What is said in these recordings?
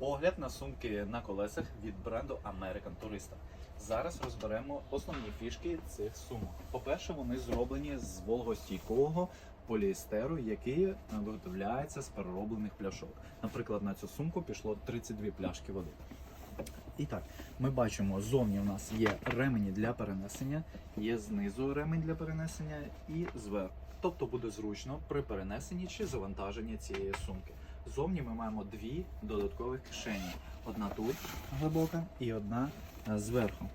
Огляд на сумки на колесах від бренду American Tourister. Зараз розберемо основні фішки цих сумок. По-перше, вони зроблені з вологостійкого поліестеру, який е, виготовляється з перероблених пляшок. Наприклад, на цю сумку пішло 32 пляшки води. І так, ми бачимо, зовні у нас є ремені для перенесення, є знизу ремень для перенесення і зверху. Тобто буде зручно при перенесенні чи завантаженні цієї сумки. Зовні ми маємо дві додаткових кишені: одна тут глибока і одна е, зверху.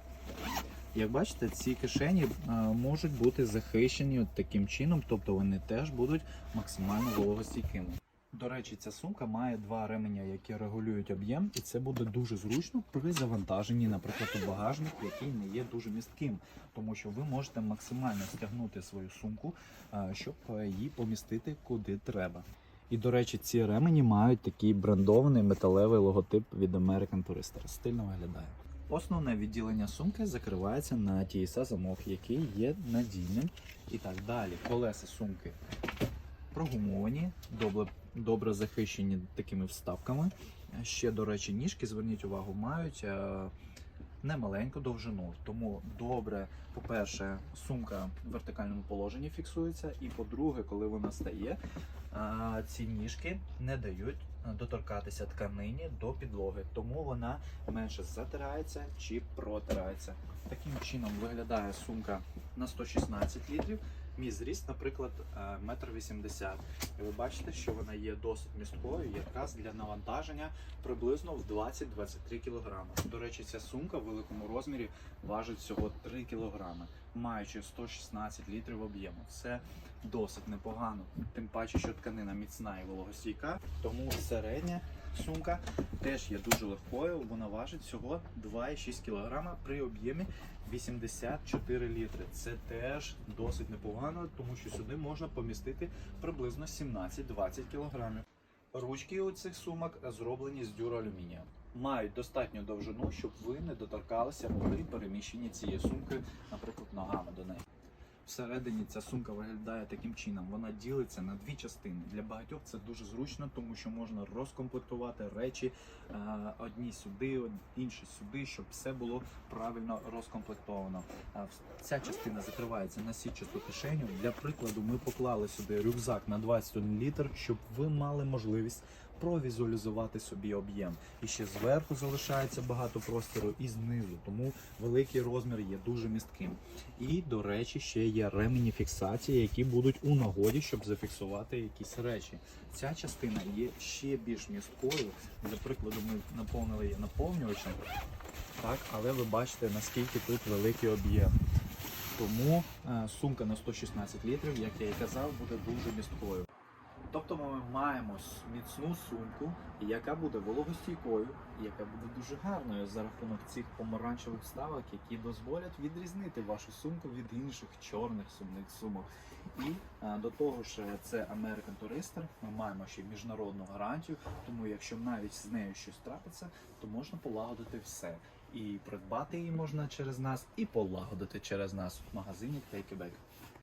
Як бачите, ці кишені е, можуть бути захищені таким чином, тобто вони теж будуть максимально вологостійкими. До речі, ця сумка має два ременя, які регулюють об'єм, і це буде дуже зручно при завантаженні, наприклад, у багажник, який не є дуже містким, тому що ви можете максимально стягнути свою сумку, е, щоб її помістити куди треба. І до речі, ці ремені мають такий брендований металевий логотип від American Tourister. Стильно виглядає. Основне відділення сумки закривається на TSA замок, який є надійним. І так далі. Колеса сумки прогумовані, добре, добре захищені такими вставками. Ще, до речі, ніжки, зверніть увагу, мають е, немаленьку довжину. Тому добре, по-перше, сумка в вертикальному положенні фіксується, і по-друге, коли вона стає, е, ці ніжки не дають доторкатися тканині до підлоги, тому вона менше затирається чи протирається. Таким чином виглядає сумка на 116 літрів. Мій зріст, наприклад, 1,80 м. І ви бачите, що вона є досить місткою, якраз для навантаження приблизно в 20-23 кг. До речі, ця сумка в великому розмірі важить всього 3 кг, маючи 116 літрів об'єму. Це досить непогано. Тим паче, що тканина міцна і вологостійка, тому середня сумка теж є дуже легкою. Вона важить всього 2,6 кг при об'ємі 84 літри. Це теж досить непогано, тому що сюди можна помістити приблизно 17-20 кг. Ручки у цих сумок зроблені з дюроалюмінія. Мають достатню довжину, щоб ви не доторкалися при переміщенні цієї сумки, наприклад, ногами до неї. Всередині ця сумка виглядає таким чином. Вона ділиться на дві частини. Для багатьох це дуже зручно, тому що можна розкомплектувати речі е, одні сюди, інші сюди, щоб все було правильно розкомплектовано. Ця частина закривається на сітчасту кишеню. Для прикладу, ми поклали сюди рюкзак на 21 літр, щоб ви мали можливість провізуалізувати собі об'єм. І ще зверху залишається багато простору і знизу, тому великий розмір є дуже містким. І, до речі, ще є ремені фіксації, які будуть у нагоді, щоб зафіксувати якісь речі. Ця частина є ще більш місткою. Для прикладу, ми наповнили її наповнювачем, так, але ви бачите, наскільки тут великий об'єм. Тому е, сумка на 116 літрів, як я і казав, буде дуже місткою. Тобто ми маємо міцну сумку, яка буде вологостійкою, яка буде дуже гарною за рахунок цих помаранчевих вставок, які дозволять відрізнити вашу сумку від інших чорних сумних сумок. І е, до того ж, це American Tourister, Ми маємо ще міжнародну гарантію, тому якщо навіть з нею щось трапиться, то можна полагодити все. І придбати її можна через нас, і полагодити через нас в магазині Take a Bag.